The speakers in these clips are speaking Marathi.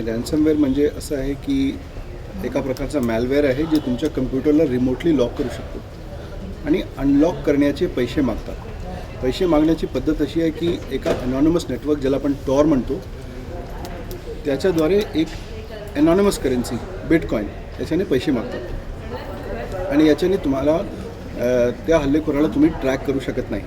रॅन्समवेअर म्हणजे असं आहे की एका प्रकारचा मॅलवेअर आहे जे तुमच्या कम्प्युटरला रिमोटली लॉक करू शकतो. आणि अनलॉक करण्याचे पैसे मागतात. पैसे मागण्याची पद्धत अशी आहे की एका अनॉनमस नेटवर्क ज्याला आपण टॉर म्हणतो त्याच्याद्वारे एक अनॉनमस करन्सी बिटकॉईन याच्याने पैसे मागतात. आणि याच्याने तुम्हाला त्या हल्लेखोराला तुम्ही ट्रॅक करू शकत नाही.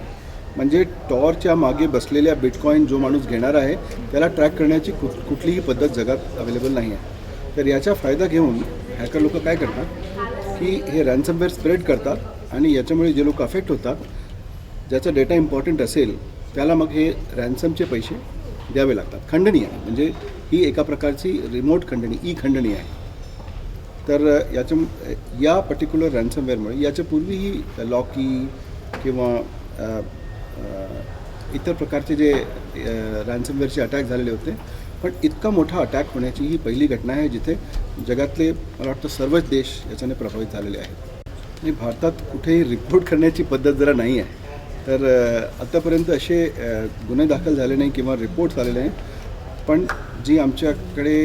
म्हणजे टॉरच्या मागे बसलेल्या बिटकॉईन जो माणूस घेणार आहे त्याला ट्रॅक करण्याची कुठ कुठलीही पद्धत जगात अवेलेबल नाही आहे. तर याचा फायदा घेऊन हॅकर लोक काय करतात की हे रॅन्समवेअर स्प्रेड करतात आणि याच्यामुळे जे लोक अफेक्ट होतात ज्याचा डेटा इम्पॉर्टंट असेल त्याला मग हे रॅन्समचे पैसे द्यावे लागतात. खंडणी आहे. म्हणजे ही एका प्रकारची रिमोट खंडणी ई खंडणी आहे. तर याच्या या पर्टिक्युलर रॅन्समवेअरमुळे याच्यापूर्वीही लॉकी किंवा इतर प्रकारचे जे रॅन्समवेअरचे अटॅक झालेले होते पण इतका मोठा अटॅक होण्याची ही पहिली घटना आहे जिथे जगातले मला वाटतं सर्वच देश याच्याने प्रभावित झालेले आहेत. आणि भारतात कुठेही रिपोर्ट करण्याची पद्धत जरा नाही आहे. तर आत्तापर्यंत असे गुन्हे दाखल झाले नाही किंवा रिपोर्ट झालेले नाही. पण जी आमच्याकडे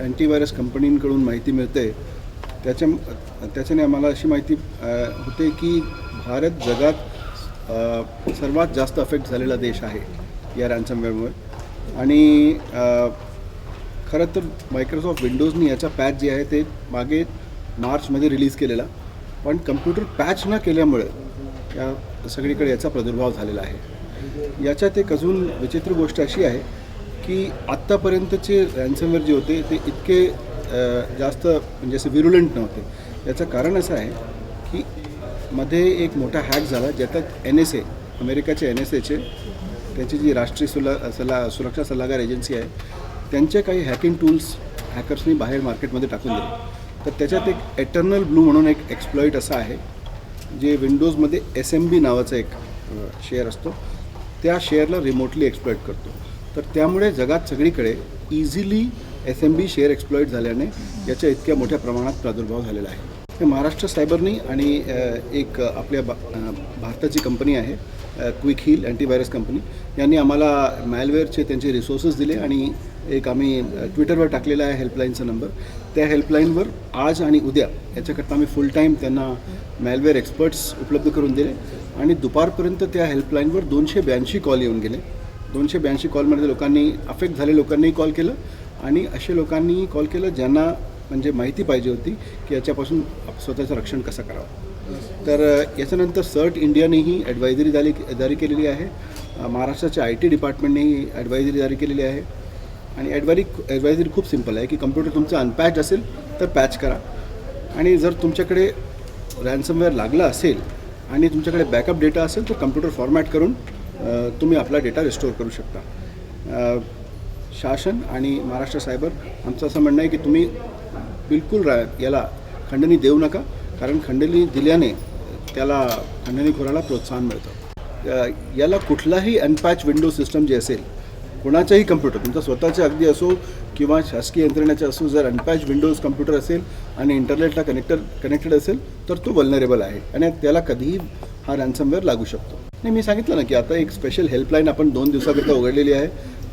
अँटीव्हायरस कंपनींकडून माहिती मिळते त्याच्या त्याच्याने आम्हाला अशी माहिती होते की भारत जगात सर्वात जास्त अफेक्ट झालेला देश आहे या रॅन्समवेअरमुळे आणि खरं तर मायक्रोसॉफ्ट विंडोजनी याचा पॅच जे आहे ते मागे मार्चमध्ये रिलीज केलेला. पण कम्प्युटर पॅच न केल्यामुळे या सगळीकडे याचा प्रादुर्भाव झालेला आहे. याच्यात एक अजून विचित्र गोष्ट अशी आहे की आत्तापर्यंतचे रॅन्समवेअर जे होते ते इतके जास्त म्हणजे असे विरुलंट नव्हते. याचं कारण असं आहे की मध्ये एक मोठा हॅक झाला ज्याच्यात एन एस ए अमेरिकाचे एन एस एचे त्याची जी राष्ट्रीय सुला सल्ला सुरक्षा सल्लागार एजन्सी आहे त्यांचे काही हॅकिंग टूल्स हॅकर्सनी बाहेर मार्केटमध्ये टाकून दिले. तर त्याच्यात एक एटर्नल ब्लू म्हणून एक एक्सप्लॉईट असा आहे जे विंडोजमध्ये एस एम बी नावाचा एक शेअर असतो. त्या शेअरला रिमोटली एक्सप्लॉईट करतो. तर त्यामुळे जगात सगळीकडे easily S M B share exploit झाल्याने याच्या इतक्या मोठ्या प्रमाणात प्रादुर्भाव झालेला आहे. महाराष्ट्र सायबरनी आणि एक आपल्या बा भारताची कंपनी आहे क्विक हिल अँटीव्हायरस कंपनी. यांनी आम्हाला मॅलवेअरचे त्यांचे रिसोर्सेस दिले आणि एक आम्ही ट्विटरवर टाकलेला आहे हेल्पलाईनचा नंबर त्या हेल्पलाईनवर आज आणि उद्या याच्याकरता आम्ही फुल टाईम त्यांना मॅलवेअर एक्सपर्ट्स उपलब्ध करून दिले. आणि दुपारपर्यंत त्या हेल्पलाईनवर दोनशे ब्याऐंशी कॉल येऊन गेले. दोनशे ब्याऐंशी कॉलमध्ये लोकांनी अफेक्ट झाले लोकांनीही कॉल केलं. आणि असे लोकांनी कॉल केलं ज्यांना म्हणजे माहिती पाहिजे होती की याच्यापासून स्वतःचं रक्षण कसं करावं. तर याच्यानंतर सर्ट इंडियानेही ॲडवायझरी जारी जारी केलेली आहे. महाराष्ट्राच्या आय टी डिपार्टमेंटनेही ॲडवायझरी जारी केलेली आहे. आणि ॲडवायरी ॲडवायझरी खूप सिंपल आहे की कम्प्युटर तुमचं अनपॅच असेल तर पॅच करा. आणि जर तुमच्याकडे रॅन्समवेअर लागला असेल आणि तुमच्याकडे बॅकअप डेटा असेल तर कम्प्युटर फॉर्मॅट करून तुम्ही आपला डेटा रिस्टोअर करू शकता. शासन आणि महाराष्ट्र सायबर आमचं असं म्हणणं आहे की तुम्ही बिलकुल रा याला खंडणी देऊ नका कारण खंडणी दिल्याने त्याला खंडणीखोराला प्रोत्साहन मिळतं. याला कुठलाही अनपॅच विंडो सिस्टम जे असेल कोणाच्याही कम्प्युटर तुमचा स्वतःचे अगदी असो किंवा शासकीय यंत्रणेचे असो जर अनपॅच विंडोज कम्प्युटर असेल आणि इंटरनेटला कनेक्टर कनेक्टेड असेल तर तो वल्नरेबल आहे आणि त्याला कधीही हा रॅन्समवेअर लागू शकतो. नाही मी सांगितलं ना की आता एक स्पेशल हेल्पलाईन आपण दोन दिवसाकरता उघडलेली आहे.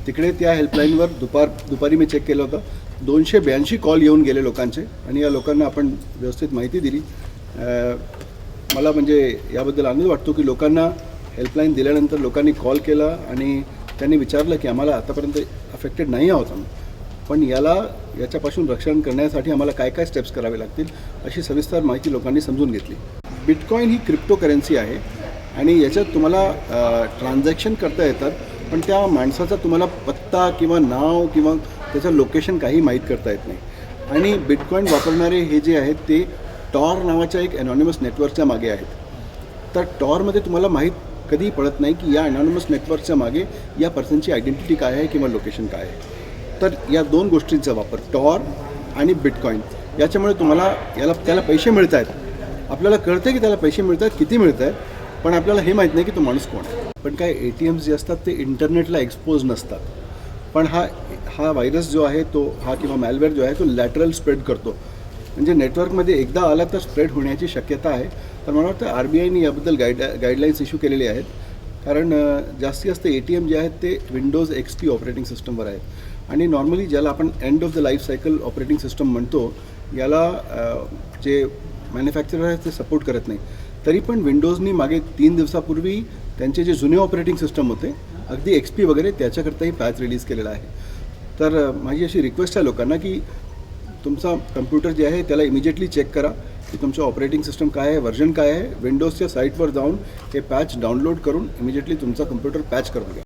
तिकडे त्या हेल्पलाईनवर दुपार दुपारी मी चेक केलं होतं. दोनशे ब्याऐंशी कॉल येऊन गेले लोकांचे आणि या लोकांना आपण व्यवस्थित माहिती दिली. मला म्हणजे याबद्दल आनंद वाटतो की लोकांना हेल्पलाईन दिल्यानंतर लोकांनी कॉल केला आणि त्यांनी विचारलं की आम्हाला आतापर्यंत अफेक्टेड नाही आहोत आम्ही. पण याला याच्यापासून रक्षण करण्यासाठी आम्हाला काय काय स्टेप्स करावे लागतील अशी सविस्तर माहिती लोकांनी समजून घेतली. बिटकॉईन ही क्रिप्टो करन्सी आहे आणि याच्यात तुम्हाला ट्रान्झॅक्शन करता येतात पण त्या माणसाचा तुम्हाला पत्ता किंवा नाव किंवा त्याचं लोकेशन काही माहीत करता येत नाही. आणि बिटकॉईन वापरणारे हे जे आहेत ते टॉर नावाच्या एक अनॉनिमस नेटवर्कच्या मागे आहेत. तर टॉरमध्ये तुम्हाला माहीत कधीही पडत नाही की या अनॉनिमस नेटवर्कच्या मागे या पर्सनची आयडेंटिटी काय आहे किंवा लोकेशन काय आहे. तर या दोन गोष्टींचा वापर टॉर आणि बिटकॉईन याच्यामुळे तुम्हाला याला त्याला पैसे मिळत आहेत आपल्याला कळतं की त्याला पैसे मिळत आहेत किती मिळत आहेत पण आपल्याला हे माहीत नाही की तो माणूस कोण आहे. पण काय ए टी एम्स जे असतात ते इंटरनेटला एक्सपोज नसतात. पण हा हा व्हायरस जो आहे तो हा किंवा मॅलवेअर जो आहे तो लॅटरल स्प्रेड करतो. म्हणजे नेटवर्कमध्ये एकदा आला तर स्प्रेड होण्याची शक्यता आहे. तर मला वाटतं आर बी आयने याबद्दल गाईड गाईडलाईन्स इश्यू केलेले आहेत. कारण जास्तीत जास्त ए टी एम जे आहेत ते विंडोज एक्स पी ऑपरेटिंग सिस्टमवर आहेत. आणि नॉर्मली ज्याला आपण end of the life cycle operating system म्हणतो याला जे मॅन्युफॅक्चरर आहेत ते सपोर्ट करत नाही. तरी पण विंडोजनी मागे तीन दिवसापूर्वी त्यांचे जे जुने ऑपरेटिंग सिस्टम होते अगदी एक्स पी वगैरे त्याच्याकरताही पॅच रिलीज केलेला आहे. तर माझी अशी रिक्वेस्ट आहे लोकांना की तुमचा कम्प्युटर जे आहे त्याला इमिजिएटली चेक करा की तुमचं ऑपरेटिंग सिस्टम काय आहे व्हर्जन काय आहे. विंडोजच्या साईटवर जाऊन हे पॅच डाउनलोड करून इमिजिएटली तुमचा कम्प्युटर पॅच करून घ्या.